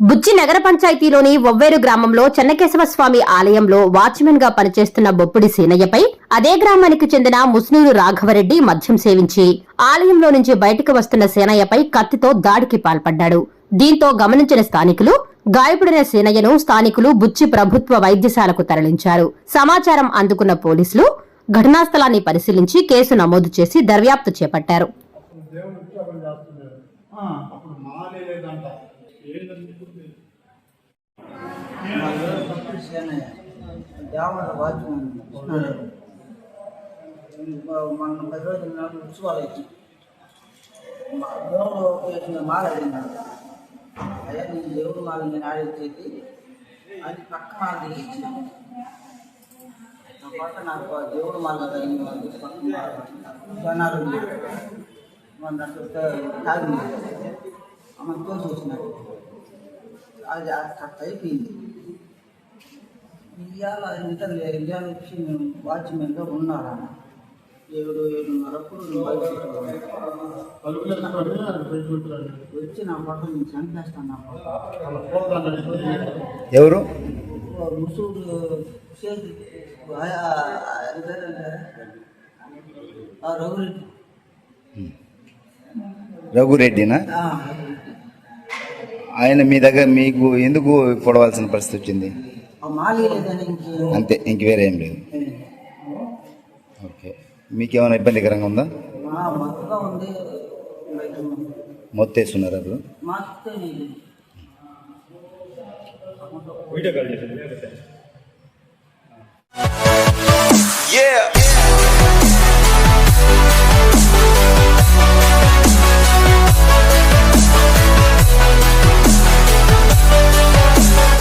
బుచ్చి నగర పంచాయతీలోని ఒవ్వేరు గ్రామంలో చెన్నకేశవ స్వామి ఆలయంలో వాచ్మెన్గా పనిచేస్తున్న బొప్పుడి సీనయ్యపై అదే గ్రామానికి చెందిన ముస్నూరు రాఘవరెడ్డి మద్యం సేవించి ఆలయంలో నుంచి బయటకు వస్తున్న సేనయ్యపై కత్తితో దాడికి పాల్పడ్డాడు. దీంతో గమనించిన స్థానికులు గాయపడిన సేనయ్యను స్థానికులు బుచ్చి ప్రభుత్వ వైద్యశాలకు తరలించారు. సమాచారం అందుకున్న పోలీసులు ఘటనా స్థలాన్ని పరిశీలించి కేసు నమోదు చేసి దర్యాప్తు చేపట్టారు. దేవుడు చేస్తున్నాడు అప్పుడు మాలే లేదంట దేవత వాచ్యం మన పది రోజుల నాడు ఉత్సవాలు అయితే దేవుడు వేసిన మాల అడిగినాడు అయ్యా నేను దేవుడు మాల నేను ఆడేసేది అది పక్క మాల తీసి నా పక్క నాకు దేవుడు మాల తగిన వాళ్ళు పక్క మాల మన తాగి ఆమె తోసేసినాడు అది ఆ కట్ అయిపోయింది ఇవాళ ఇంత ఇవాళ వచ్చి మేము వాచ్మెన్గా ఉన్నారా ఏడు ఏడున్నరకు అది వచ్చి నా పట్ల నేను చంపేస్తాను ఎవరు? ఆ రఘురెడ్డి రఘురెడ్డినా? ఆయన మీ దగ్గర మీకు ఎందుకు పొడవాల్సిన పరిస్థితి వచ్చింది? అంతే ఇంక వేరే ఏం లేదు. ఓకే. మీకేమైనా ఇబ్బందికరంగా ఉందా. మొత్తేస్తున్నారు అప్పుడు వీడియో కాల్